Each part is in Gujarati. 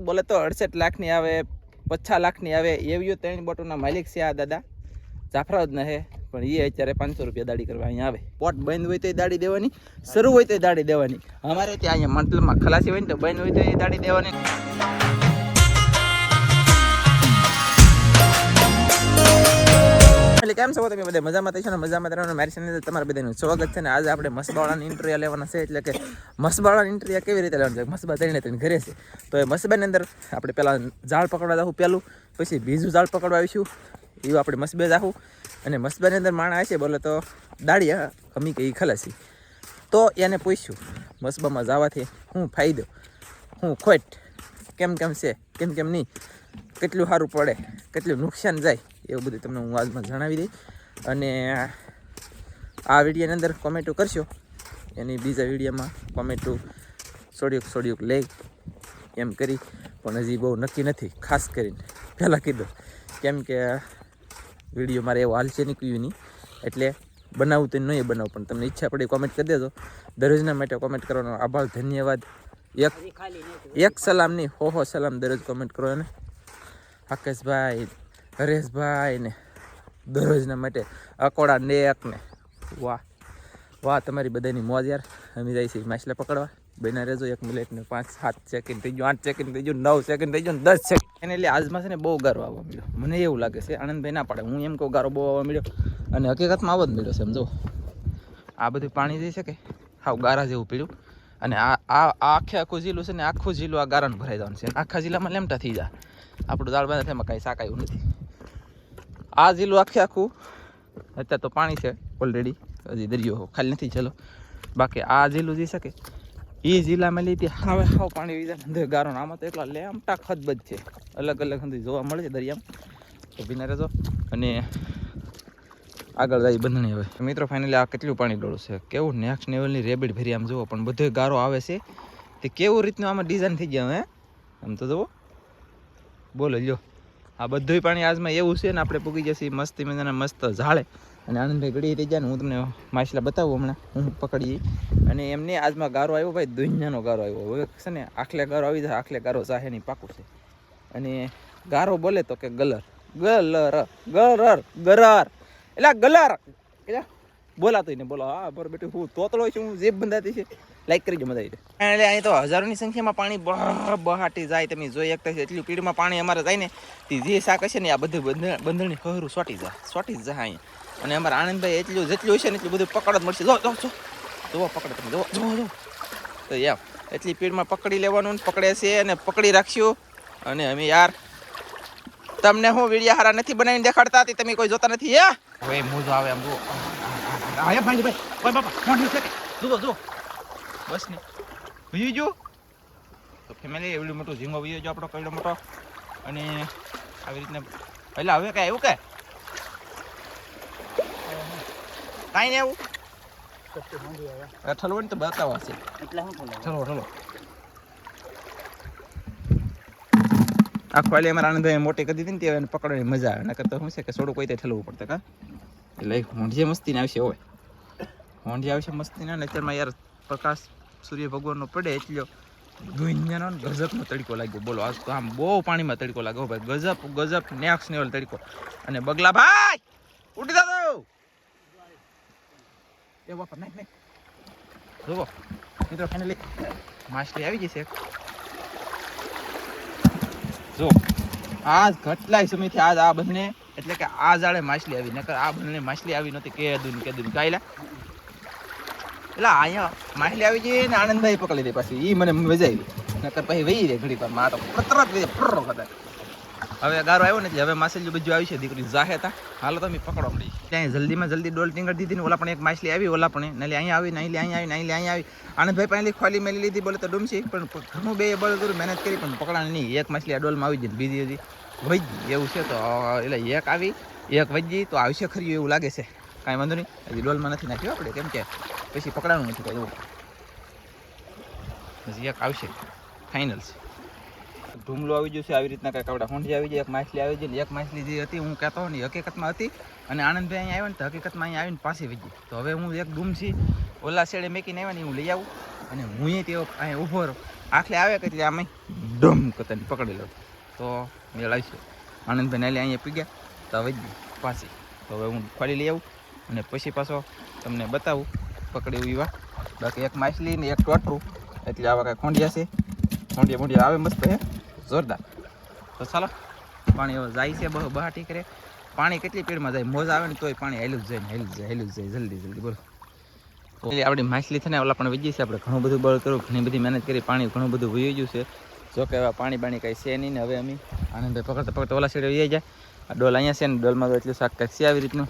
બોલે તો અડસઠ લાખની આવે, પચાસ લાખની આવે એવી ત્રણ બોટોના માલિક છે આ દાદા. જાફરાજ હે, પણ એ અત્યારે પાંચસો રૂપિયા દાડી કરવા અહીંયા આવે. પોટ બંધ હોય તો એ દાડી દેવાની, શરૂ હોય તો એ દાડી દેવાની. અમારે ત્યાં અહીંયા મંટલમાં ખલાસી હોય ને તો બંધ હોય તો એ દાડી દેવાની. એટલે કેમ છો તમે બધા? મજામાં છો ને? મજામાં રહેવાનું. મારી ચેનલ તમારા બધાનું સ્વાગત છે ને આજે આપણે મસબાળાની ઇન્ટરવ્યુ લેવાના છે. એટલે કે મસબાળાની ઇન્ટરવ્યુ કેવી રીતે લેવાનું છે? મસબા તેણે તેને ઘરે છે. તો એ મસબાની અંદર આપણે પહેલાં ઝાડ પકડવા જાઉં પહેલું. પછી બીજું ઝાડ પકડવા આવીશું. એવું આપણે મસબે જાઉં અને મસબાની અંદર માણા છે બોલે તો દાડી હા અમી કે એ ખલાસી તો એને પૂછ્યું, મસબામાં જવાથી શું ફાયદો? હું ખોટ? કેમ કેમ છે? કેમ કેમ નહીં? કેટલું સારું પડે? કેટલું નુકસાન જાય? એવું બધું તમને હું આજમાં જણાવી દઈશ. અને આ વિડીયોની અંદર કોમેન્ટો કરશો. એની બીજા વિડીયોમાં કોમેન્ટો સોડિયુક સોડિયુક લે એમ કરી પણ હજી બહુ નક્કી નથી. ખાસ કરીને પહેલાં કીધું. કેમ કે વીડિયો મારે એવો હાલશે નીકળ્યું નહીં. એટલે બનાવું તો નહીં બનાવું પણ તમને ઈચ્છા પડે કોમેન્ટ કરી દેજો. દરરોજના માટે કોમેન્ટ કરવાનો આભાર ધન્યવાદ. એક એક સલામ નહીં. હો હો સલામ. દરરોજ કોમેન્ટ કરો ને આકાશભાઈ હરેશભાઈ ને દરરોજના માટે અકોડા નેક ને વાહ. વાહ, તમારી બધાની મોજ યાર. અમે જાય છે માછલા પકડવા. બના રહેજો એક મિનિટ ને પાંચ, સાત સેકન્ડ થઈ ગયું, આઠ સેકન્ડ થઈ ગયું, નવ સેકન્ડ થઈ ગયું, દસ સેકન્ડ એને એટલે આજમાં છે ને બહુ ગારો આવવા મળ્યો મને એવું લાગે છે, આનંદભાઈ ના પાડે. હું એમ કહું ગારો બહુ આવવા મળ્યો અને હકીકતમાં આવો જ મળ્યો છે સમજો આ બધું પાણી જે છે કે હાવ ગારા જેવું પીળ્યું અને આ આ આખે આખું જિલ્લું છે ને, આખું જીલું આ ગારાને ભરાઈ જવાનું છે. આખા જિલ્લામાં લેમટા થઈ જાય. આપણું દાળ બાંધે એમાં કાંઈ સાકાયું નથી. આ જિલ્લું આખે આખું. અત્યારે તો પાણી છે ઓલરેડી હજી દરિયો ખાલી નથી, ચલો. બાકી આ જિલ્લું જઈ શકે. એ જિલ્લામાં લીધી. હાવે હાવ પાણી વીજા અંદર આમાં તો એટલા લેમટા ખતબદ છે. અલગ અલગ સુધી જોવા મળે છે દરિયામાં. તો ભીના રહેજો. અને આગળ જાય બંધણી હવે. મિત્રો ફાઇનલી આ કેટલું પાણી ડોળું છે? કેવું? નેક્સ્ટ લેવલની રેબિડ ભરી આમ જુઓ, પણ બધો ગારો આવે છે. તે કેવું રીતનું આમાં ડિઝાઇન થઈ ગયા હે? આમ તો જુઓ. બોલો, લ્યો. આ બધું પાણી આજમાં એવું છે ને આપણે પૂગી જશે મસ્તી મજાના મસ્ત ઝાડે. અને આનંદભાઈ ગળી થઈ જાય ને હું તમને માછલા બતાવું હમણાં. હું પકડી અને એમને આજમાં ગારો આવ્યો ભાઈ, દુનિયાનો ગારો આવ્યો. હવે છે ને, આખલે ગારો આવી જાય, આખલે ગારો સાહેની પાકું છે. અને ગારો બોલે તો કે ગલર. ગલર, ગરર, ગરાર. એટલે ગલર ગલાર. એટલે બોલાતો ને બોલો. હા બરાબર બેટું, હું તોતળો છું, હું જેબ બંધાતી છે. લાઈક કરજો મજા આવી જાય એટલે અહીં તો હજારોની સંખ્યામાં પાણી બહ બહાટી જાય તમે જોઈ શકતા છો એટલી પીડમાં પાણી અમારે જાય ને તે જે શાક હશે ને આ બધું બંધ- બંધણી હરું સોટી જાય સોટી જ જાય અહીંયા અને અમારા આનંદભાઈ એટલું જેટલું હશે ને એટલું બધું પકડ જ મળશે જો જો જો જોવો પકડ તમે જોવો જોવો જો તો એમ એટલી પીડમાં પકડી લેવાનું પકડે છે અને પકડી રાખશું અને અમે યાર તમને હું વીડિયો હારા નથી બનાવીને દેખાડતા તે તમે કોઈ જોતા નથી હે હવે મોજો આવે આમ જુઓ ભાઈ ભાઈ બાપા જુઓ જુઓ બસ ને. ભઈ જો. તો ફેમિલી એવડું મોટું ઝીંગો વયો જો આપણો કઈડો મોટો. અને આવી રીતના એટલે હવે કાંઈ એવું કે? કાંઈ નહીં એવું ઠલવો ને તો બતાવવા છે ઠલવો? ઠલવો આખો એટલે અમારા આનંદભાઈ મોટી કરી દીધી ને તે એને પકડવાની મજા આવે. નકર તો શું છે કે થોડું કોઈ તે ઠલવું પડતું કા? એટલે હોંઢિયા મસ્તી આવશે હોય હોંઢિયા આવશે મસ્તી ના અત્યારમાં યાર પ્રકાશ સૂર્ય ભગવાનનો પડે એટલો દુનિયાનો ગજબનો તડકો લાગ્યો. બોલો, આજ તો આમ બહુ પાણીમાં તડકો લાગ્યો. ભાઈ, ગજબ ગજબ નેક્સ લેવલ તડકો. અને બગલા ભાઈ, ઉઠી દાદો એ બાપા, નાખ નાખ. જુઓ મિત્રો ફાઇનલી માછલી આવી જશે છે. જો, આજ ઘટલાય સમયથી આજ આ બંને, એટલે કે આ જાળે માછલી આવી, નકર આ બંને માછલી આવી નહોતી, કે દુન કે દુન કાયલા એટલે અહીંયા માછલી આવી જઈએ ને આનંદભાઈ પકડી દે પાછી. એ મને મજા આવી. નકર પછી વહી રે ઘડી પરમાં તો તરત દે પ્રો કદાચ હવે ગારો આવ્યો ને એટલે હવે માછલી બધું આવી છે. દીકરી જાહે તા. હાલો તમે પકડો મળી ત્યાં જલ્દીમાં જલ્દી ડોલ ટીંગર દીધી ને ઓલા પણ એક માછલી આવી, ઓલા પણ. એટલે અહીંયા આવી ને અહીંયા આવી ને અહીંયા આવી. આનંદભાઈ પાસે ખોલી મેલી લીધી. બોલે તો ડૂમસી પણ ઘણું બે બળ કર્યું મહેનત કરી, પણ પકડાણ નહીં. એક માછલી આ ડોલમાં આવી જઈને બીજી હજી વહી એવું છે તો એટલે એક આવી, એક વજી તો આવશે ખરી એવું લાગે છે. કાંઈ વાંધો નહીં. હજી ડોલમાં નથી નાખ્યું આપણે, કેમ કે પછી પકડાણું નથી કાંઈ હજી એક આવશે ફાઇનલ છે ઢૂમલો આવી જશે આવી રીતના કાંઈક આપણે હોંડી આવી જાય એક માછલી આવી જાય એક માછલી જે હતી, હું કહેતો ને હકીકતમાં હતી. અને આનંદભાઈ અહીંયા આવ્યો ને તો હકીકતમાં અહીંયા આવીને પાછી વીજી તો હવે હું એક ડૂમસી ઓલા શેડે મેકીને આવ્યા ને હું લઈ આવું. અને હું તે અહીંયા ઊભો રહું. આખલે આવે કે ત્યાં આમે ડમ કરતાને પકડી લો તો મેળ આવીશું. આનંદભાઈ નાલી અહીંયા પી ગયા તો હવે પાછી. તો હવે હું ખોલી લઈ આવું. અને પછી પાછો તમને બતાવું. પકડ્યું એવા બાકી એક માછલી ને એક ટોટરું એટલે આવા કાંઈ ખોંડિયા છે. ખોંડિયા મોંડિયા આવે મસ્ત, હે? જોરદાર. તો ચાલો, પાણી હવે જાય છે, બહુ બહાટી કરે પાણી કેટલી પીડમાં જાય? મોજ આવે ને તોય પાણી હેલું જ જાય ને હેલું જાય, હેલું જ જાય, જલ્દી જલ્દી, બોલો. એટલે આપણી માછલી થઈને ઓલા પણ વીજી છે, આપણે ઘણું બધું બળ કર્યું, ઘણી બધી મહેનત કરી, પાણી ઘણું બધું વહી ગયું છે. જો કે હવે પાણી બાણી કાંઈ છે નહીં ને હવે અમે આનંદભાઈ પકડતા પકડતા ઓલા સાઈડ વહી જાય આ ડોલ અહીંયા છે ને, ડોલમાં તો એટલું શાક કાંઈક છે આવી રીતનું.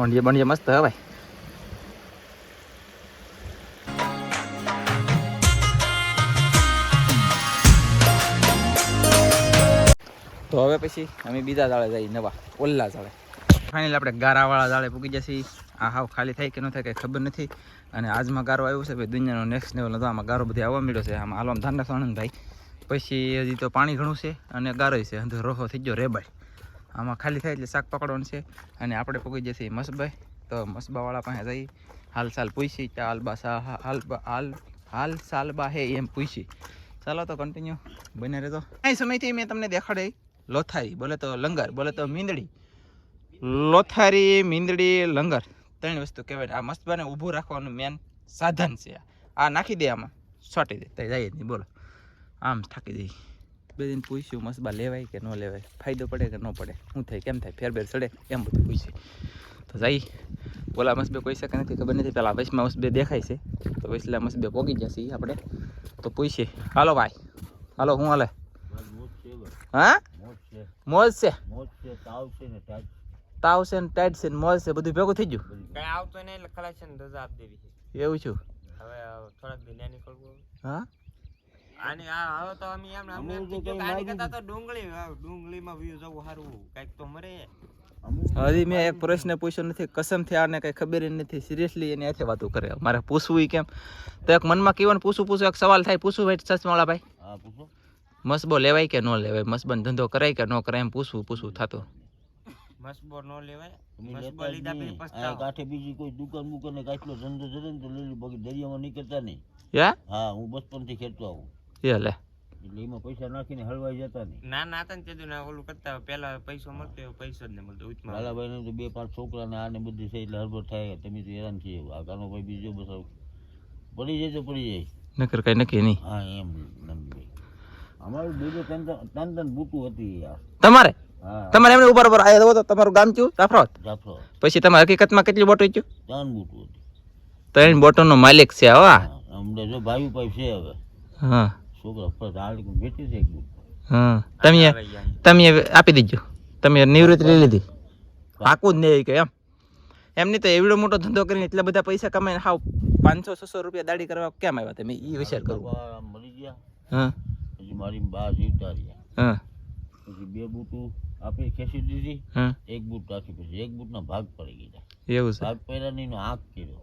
હોંડિયા બંડિયા મસ્ત હવાય તો હવે પછી અમે બીજા જાળે જઈએ નવા ઓલ્લા જાળે. ફાઇનલ આપણે ગારાવાળા જાળે પૂકી જશે. આ હાવ ખાલી થાય કે ન થાય કંઈ ખબર નથી. અને આજમાં ગારો આવ્યો છે ભાઈ દુનિયાનો નેક્સ્ટ લેવલ હતો. આમાં ગારો બધી આવવા મળ્યો છે. આમાં હાલવામાં ધ્યાન રાખો ભાઈ. પછી હજી તો પાણી ઘણું છે અને ગારો છે. અંદર રોહો થઈ ગયો રેબાઈ આમાં ખાલી થાય એટલે શાક પકડવાનું છે. અને આપણે પૂકી જશે મસબાઈ. તો મસબાવાળા પાસે જઈ હાલ સાલ પૂછી ચાલ બા સા હાલ હાલ હાલ સાલબા હે એમ પૂછી. ચાલો તો કન્ટિન્યુ બને રહેતો અહીં સમયથી મેં તમને દેખાડી. લોથારી, બોલે તો લંગર, બોલે તો મીંદડી. લોથારી, મીંદડી, લંગર. ત્રણ વસ્તુ કહેવાય. આ મસ્તબાને ઊભું રાખવાનું મેન સાધન છે આ. આ નાખી દે આમાં. છોટી દે. તો જાય જ નહીં, બોલો. આમ થાકી દઈ બે દિન પૂછ્યું મસ્તબા લેવાય કે ન લેવાય? ફાયદો પડે કે ન પડે? શું થાય કેમ થાય? ફેરબેર ચડે એમ બધું પૂછ્યું તો જઈ મસ્ત બે કોઈ શકે નથી ખબર નથી. પેલા વૈશમાં મસ્બે દેખાય છે. તો વૈસલા મસ્બે પોગી જશે આપણે. તો પૂછીએ હાલો ભાઈ. હાલો હું હાલે? હા? મોજ છે? તાવ છે ને ટાઈટ છે ને મોજ છે? બધું ભેગું થઈ ગયું? કઈ આવતો નહીં એટલે ને રજા આપી દેવી છે. એવું છું? હવે થોડાક દિન નીકળવું હા? આની આ હવે તો અમે એમ કે આની કરતા તો ડુંગળી ડુંગળીમાં વ્યૂ જવું સારું કંઈક તો મરે હજી મેં એક પ્રશ્ન પૂછ્યો નથી કસમથી આને કઈ ખબર નથી સિરિયસલી એની હાથે વાતો કરે મારે પૂછવું કેમ? તો એક મનમાં કેવાનું પૂછું પૂછું એક સવાલ થાય પૂછું ભાઈ સચમાળા ભાઈ. મસબો લેવાય કે ન લેવાય? મસબન ધંધો કરાય કે ન કરાય એમ પૂછવું પૂછવું થતું. મસબો ન લેવાય. મસબો લીધા પછી પસ્તાવો. કાંઠે બીજી કોઈ દુકાન બુકાન ને કાચલો ધંધો જરે તો લેલી બગી દરિયામાં નીકળતા નહીં. હા હું બચપનથી ખેડતો આવું. એ લે. પૈસા નાખીને હલવાઈ જતા નહીં. ના ના હતા ને તેદું ના ઓલું કરતા પેલા પૈસો મળતો એવો પૈસો જ ને મળતો ઉચમાં લાલાભાઈ ને તો બે પાંચ છોકરા ને આને બધી છે એટલે હરબર થાય તમે તો હેરાન થઈ આ કાનો ભાઈ બીજો બસ આવું. પડી જાય તો પડી જાય. નકર કઈ નક્કી નહીં. હા એમ નંદભાઈ. અમારું બીજું ત્રણ ત્રણ- બૂટું હતી યાર તમારે? તમારે એમને ઉપર ઉપર આવ્યા તો તમારું ગામ ચું જાફરાબાદ? જાફરો પછી તમારે હકીકતમાં કેટલી બોટો ચું ત્રણ બૂટું હતી. ત્રણ બોટોનો માલિક છે હવા અમને જો ભાઈ ભાઈ છે હવે. હા. છોકરા બેઠી છે હા તમે તમે આપી દીજો. તમે નિવૃત્તિ લઈ લીધી. પાકું જ નહીં કે એમ. એમની તો એવડો મોટો ધંધો કરીને એટલા બધા પૈસા કમાઈને હાવ પાંચસો છસો રૂપિયા દાડી કરવા કેમ આવ્યા તમે? એ વિચાર કરો. મળી મરી ગયા. હા. પછી મારી બા જીવતા રહ્યા હા. પછી બે બૂટું આપી ખેંચી દીધી. એક બૂટ રાખી પછી એક બૂટના ભાગ પડી ગયા એવું છે. ભાગ પડ્યા નહીં આંખ કર્યો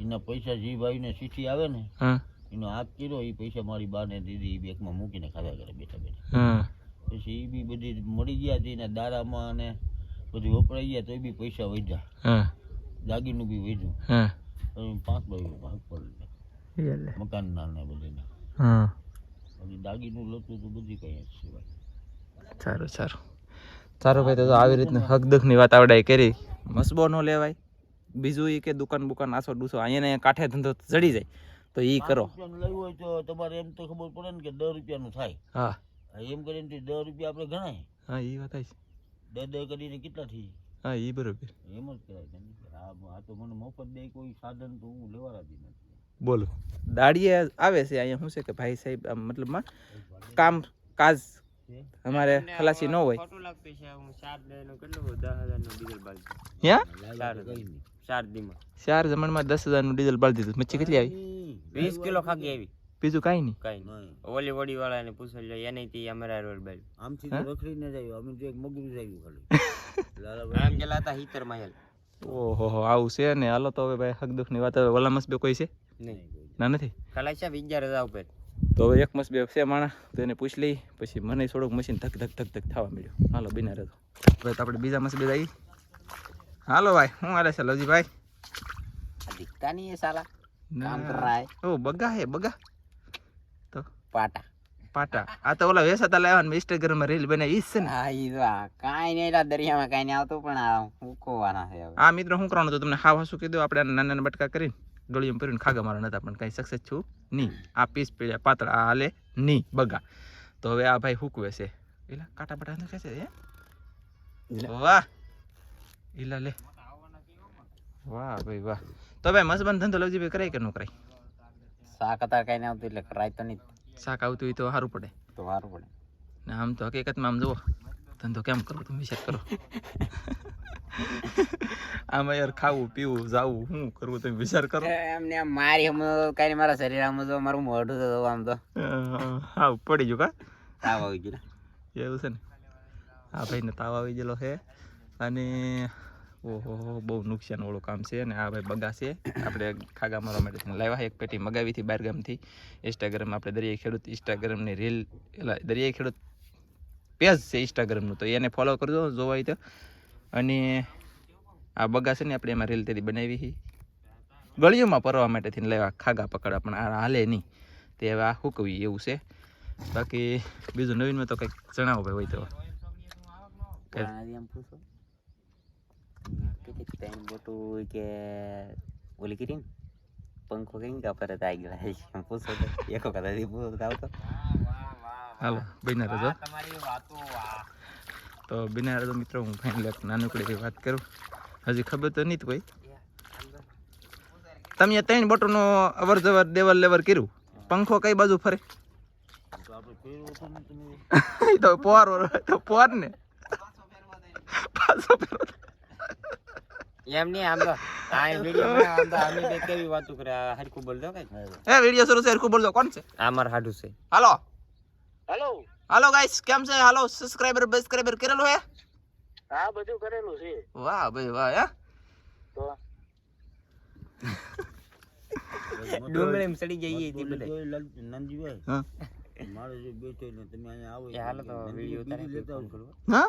એના પૈસા જીવ આવીને સીઠી આવે ને હા. એનો આંખ કર્યો એ પૈસા મારી બાને દીધી એ બેગમાં મૂકીને ખાધા કરે બેઠા બેઠા. પછી એ બી બધી મળી ગયા હતી એના દારામાં અને બધું વપરાઈ ગયા તો એ બી પૈસા વધ્યા. હા. દાગીનું બી વધ્યું. પછી પાંચ ભાઈ ભાગ પડી ગયા મકાનના ને બધીને. પછી દાગીનું લતું હતું બધી કઈ સિવાય. સારું સારું. સારું ભાઈ તો આવી રીતની હક દુઃખની વાત આવડાય કરી. મસબો ન લેવાય. બીજું એ કે દુકાન બુકાન આસો ડૂસો અહીંયા કાંઠે ધંધો ચડી જાય. તો એ કરો. લેવું હોય તો તમારે એમ તો ખબર પડે ને કે દસ રૂપિયાનું થાય. હા. એમ કરીને દસ રૂપિયા આપણે ગણાય. હા એ વાત છે દસ દસ કરીને કેટલા થઈ હા એ બરોબર. એમ જ કહેવાય આ આ તો મને મફત દે કોઈ સાધન તો હું લેવા રાજી નથી. બોલો. દાડીએ આવે છે અહીંયા શું છે કે ભાઈ સાહેબ આમ મતલબમાં કામ કાજ અમારે ખલાસી ન હોય. ચાર કેટલું દસ હજાર. નું જમણમાં ડીઝલ બાળી દીધું. મચ્છી કેટલી આવી? વીસ કિલો ખાગી આવી. બીજું કઈ નહીં? કઈ નહીં. ઓલી વડી વાળા ને પૂછો લે એને થી અમારા રોડ બાળી આમથી તો રખડીને જાય અમે તો એક મગરું જાય ખાલી. આમ ગયેલા હતા હીતર માયલ ઓહો હો આવું છે ને? હાલો તો હવે ભાઈ હક દુઃખની વાત. હવે ઓલા મસબે કોઈ છે? નહીં. ના નથી? ખાલા છે વિચાર રજા ઉપર. તો હવે એક મસબે છે માણા તો એને પૂછ લઈ પછી મને થોડુંક મશીન ધક ધક ધક ધક થવા મળ્યો હાલો બિના રહેતો ભાઈ તો આપણે બીજા મસબે જઈએ. હાલો ભાઈ હું હાલે છે લવજીભાઈ આ દીકતા નહીં એ સાલા. કામ કર ઓ બગા હે બગા. તો? પાટા. પાટા. આ તો ઓલા વેસાતા લાવ્યા ને ઇન્સ્ટાગ્રામમાં રીલ બનાવી ઈ છે ને. હા ઈ તો આ કાંઈ નહીં એલા દરિયામાં કાંઈ નહીં આવતું પણ આ હુકવવાના છે હવે. આ મિત્રો શું કરવાનું હતું તમને હાવ હાસું કીધું આપણે નાના નાના બટકા કરીને ગળીમાં પૂરીને ખાગા મારવા નતા પણ કઈ સક્સેસ છું નહીં. આ પીસ પીળ્યા પાતળા હાલે નહીં બગા. તો હવે આ ભાઈ હુકવે છે. એલા કાટા બટા કહે છે હે? વાહ. એલા લે. વાહ ભાઈ વાહ. તો ભાઈ મસબન ધંધો લવજી ભાઈ કરાય કે ન કરાય? શાક અત્યારે કાંઈ નહીં આવતું એટલે કરાય તો નહીં. શાક આવતું હોય તો સારું પડે. તો સારું પડે. ને આમ તો હકીકતમાં આમ જુઓ ધંધો કેમ કરો તમે વિચાર કરો? આમાં યાર ખાવું પીવું જાવું શું કરવું તમે વિચાર કરો? એમને આમ મારી હમ કાંઈ મારા શરીર આમ તો મારું મોઢું તો આમ તો. હા પડી ગયું કા? તાવ આવી ગયો. એવું છે ને? હા ભાઈને તાવ આવી ગયેલો છે. અને ઓહો બહુ નુકસાન વાળું કામ છે અને આ ભાઈ બગા છે. આપણે ખાગા મારવા માટે લાવ્યા એક પેટી મગાવી હતી બહાર ગામથી ઇન્સ્ટાગ્રામ આપણે દરિયાઈ ખેડૂત ઇન્સ્ટાગ્રામની રીલ એટલે દરિયાઈ ખેડૂત પેજ છે ઇન્સ્ટાગ્રામનું તો એને ફોલો કરજો, જોવા હોય તો. અને આ બગા છે ને, આપણે એમાં રીલ તેથી બનાવી હતી ગળીઓમાં પરવા માટે થઈને લાવ્યા ખાગા પકડવા, પણ આ હાલે નહીં. તે હવે આ હુકવી એવું છે. બાકી બીજું નવીનમાં તો કંઈક જણાવો ભાઈ હોય તો. કે આનાથી આમ પૂછો કેટલી ત્રણ બોટું કે ઓલી કરીને પંખો કઈ કા પર આવી ગયો એમ પૂછો તો એક વખત હજી પૂછો તો આવતો હાલો બિના તમારી વાતો તો બિના રહેજો મિત્રો હું ફાઇનલ એક નાનકડી વાત કરું હજી ખબર તો નહીં કોઈ તમે આ ત્રણ બોટોનો અવર જવર દેવર લેવર કર્યું પંખો કઈ બાજુ ફરે તો આપણે ફેરવો તો ને તમે એ તો પોર તો પોર ને પાછો ફેરવો. એમ નહીં આમ તો આ વીડિયો આમ તો અમે બે કેવી વાતો કરે આ હરખું બોલજો કઈ. એ વીડિયો શરૂ છે હરખું બોલજો કોણ છે? આ માર હાડું છે. હાલો. હેલો. હાલો ગાઈસ કેમ છે? હાલો સબસ્ક્રાઇબર બસક્રાઇબર કરેલું હે? હા બધું કરેલું છે. વાહ ભાઈ વાહ હે? તો? ડુંગળી સડી જઈએ તે બોલી બધા જોઈ લાલ- નાનજીભાઈ હા. મારે જો બેઠો ને તમે અહીંયા આવો એ હાલો તો એટલે વીડિયો બીજું ઉતારે લેતા ફોન આવજો. કરો હા?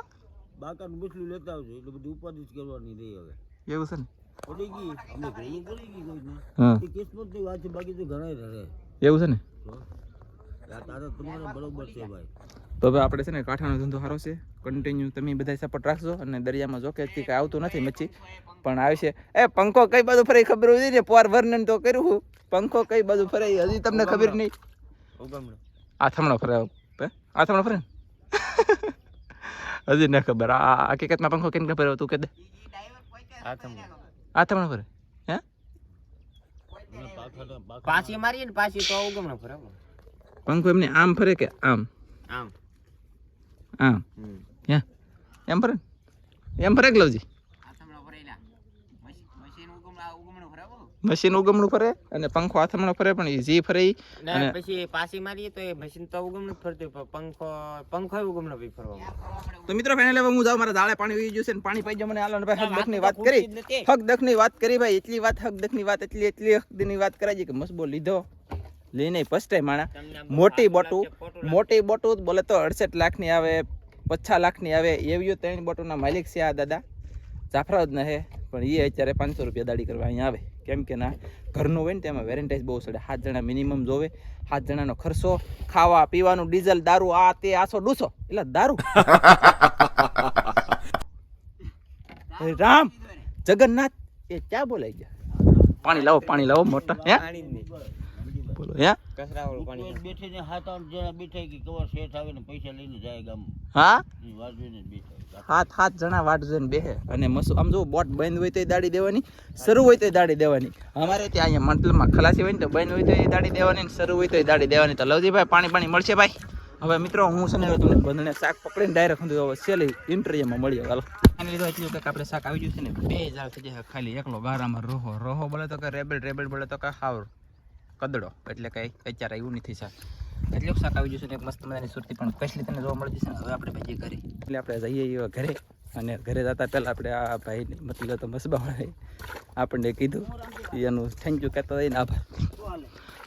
બાકાનું બસલું લેતા આવજો એટલે બધી ઉપાધિ જ કરવાની રહી હવે. એવું છે ને? પડી ગઈ અમે ભેગું કરી ગઈ કોઈને હા. એ કિસ્મતની વાત છે બાકી તો ઘણા રહે. એવું છે ને? આ તારે તમારે બરોબર છે ભાઈ. તો હવે આપણે છે ને કાંઠાનો ધંધો સારો છે. કન્ટિન્યુ તમે બધા સપોર્ટ રાખજો અને દરિયામાં જો કે આવતું નથી મચ્છી પણ આવશે એ પંખો કઈ બાજુ ફરે ખબર હોય ને? પોર વર્ણન તો કર્યું હું. પંખો કઈ બાજુ ફરે હજી તમને ખબર નહીં. આ થમણો ફરે હે? આથમણો ફરે હજી ન ખબર. આ આ હકીકતમાં પંખો કેમ ખબર તું કે દે. આ આથમણો ફરે હે? પાછી મારીએ ને પાછી તો ઉગમણો ફરે પંખો એમને આમ ફરે કે આમ? આમ. આમ. હે? એમ ફરે? એમ ફરે કે લવજી આથમણો ફરેલા મશીન ઉગમણો ઉગમણો ફરે હો. મશીન ઉગમણું ફરે અને પંખો આથમણો ફરે પણ જી ફરે અને- પછી પાછી મારીએ તો એ મશીન તો ઉગમણું ફરતું પણ પંખો પંખો ઉગમણો ભી ફરવા તો મિત્રો ફાઇનલ હવે હું જાઉં મારા દાળે પાણી ઉઈ ગયું છે ને પાણી પાઈ મને. હાલો ને ભાઈ હક દખની વાત કરી. હક દખની વાત કરી ભાઈ એટલી વાત હક દખની વાત એટલી એટલી હકની વાત કરાજી કે મસબો લીધો. લઈને પસ્તાય માણા મોટી બોટું મોટી બોટું બોલે તો અડસઠ લાખની આવે પચાસ લાખની આવે એવી ત્રણ બોટુના માલિક છે આ દાદા. જાફરા જ ન હે પણ એ અત્યારે પાંચસો રૂપિયા દાડી કરવા અહીંયા આવે. કેમ કે ના ઘરનું હોય ને તેમાં વેરેન્ટાઇઝ બહુ સડે. સાત જણા મિનિમમ જોવે સાત જણાનો ખર્ચો ખાવા પીવાનું ડીઝલ દારૂ આ તે આસો ડૂસો. એટલે દારૂ. રામ જગન્નાથ એ ક્યાં બોલાઈ ગયા? પાણી લાવો પાણી લાવો મોટા હે? બોલો. હે? વાળું પાણી બેઠીને હાથ આઠ જણા બેઠા કે કવર શેઠ આવીને પૈસા લઈને જાય ગામ. હા? ની વાત જોઈને બેઠા સાત સાત જણા વાટ જોઈને બેહે. અને મસુ આમ જો બોટ બંધ હોય તો દાડી દેવાની શરૂ હોય તો દાડી દેવાની. અમારે ત્યાં અહીંયા મંડલમાં ખલાસી હોય ને તો બંધ હોય તો દાડી દેવાની ને શરૂ હોય તો દાડી દેવાની. તો લવજીભાઈ પાણી પાણી મળશે ભાઈ? હવે મિત્રો હું છે ને તમને બંધને શાક પકડીને ડાયરેક્ટ હું હવે છેલ્લી ઇન્ટરવ્યુમાં મળીએ. હાલો. આને લીધો એટલું કંઈક આપણે શાક આવી ગયું છે ને બે હજાર થઈ જાય ખાલી એકલો ગારામાં રોહો રોહો બોલે તો કે રેબેલ રેબેલ બોલે તો કે હાવ કદડો. એટલે કંઈ અત્યારે એવું નથી શાક એટલું શાક આવી જશે ને એક મસ્ત મજાની સુરતી પણ સ્પેશલી તને જોવા મળી જશે ને હવે આપણે ભાઈ ઘરે. એટલે આપણે જઈએ ઘરે અને ઘરે જતા પહેલાં આપણે આ ભાઈ મતલબ તો મસબાવાળાએ આપણને કીધું. એનું થેન્ક યુ કહેતા થઈને આભાર.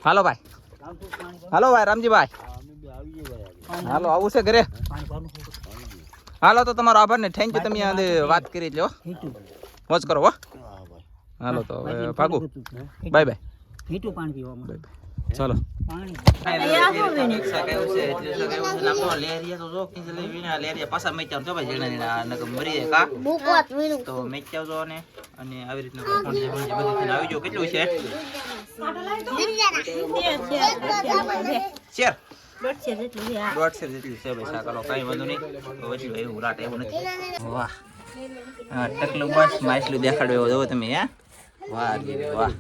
હાલો ભાઈ. હાલો ભાઈ રામજીભાઈ. હાલો આવું છે ઘરે? હાલો તો તમારો આભાર ને થેન્ક યુ તમે વાત કરી લો મોજ કરો હો. હાલો તો હવે ભાગું. બાય બાય મીઠું પાણી પીવામાં. ચાલો. અને આવી રીતના કોણ છે કોણ છે બધી થઈને આવી જો કેટલું છે? શેર. દોઢ છે ભાઈ સાકલો કાંઈ વાંધો નહીં. તો એટલું એવું રાટ એવું નથી. વાહ. ટકલું બસ માછલું દેખાડો એવો જવો તમે હે? વાહ વાહ.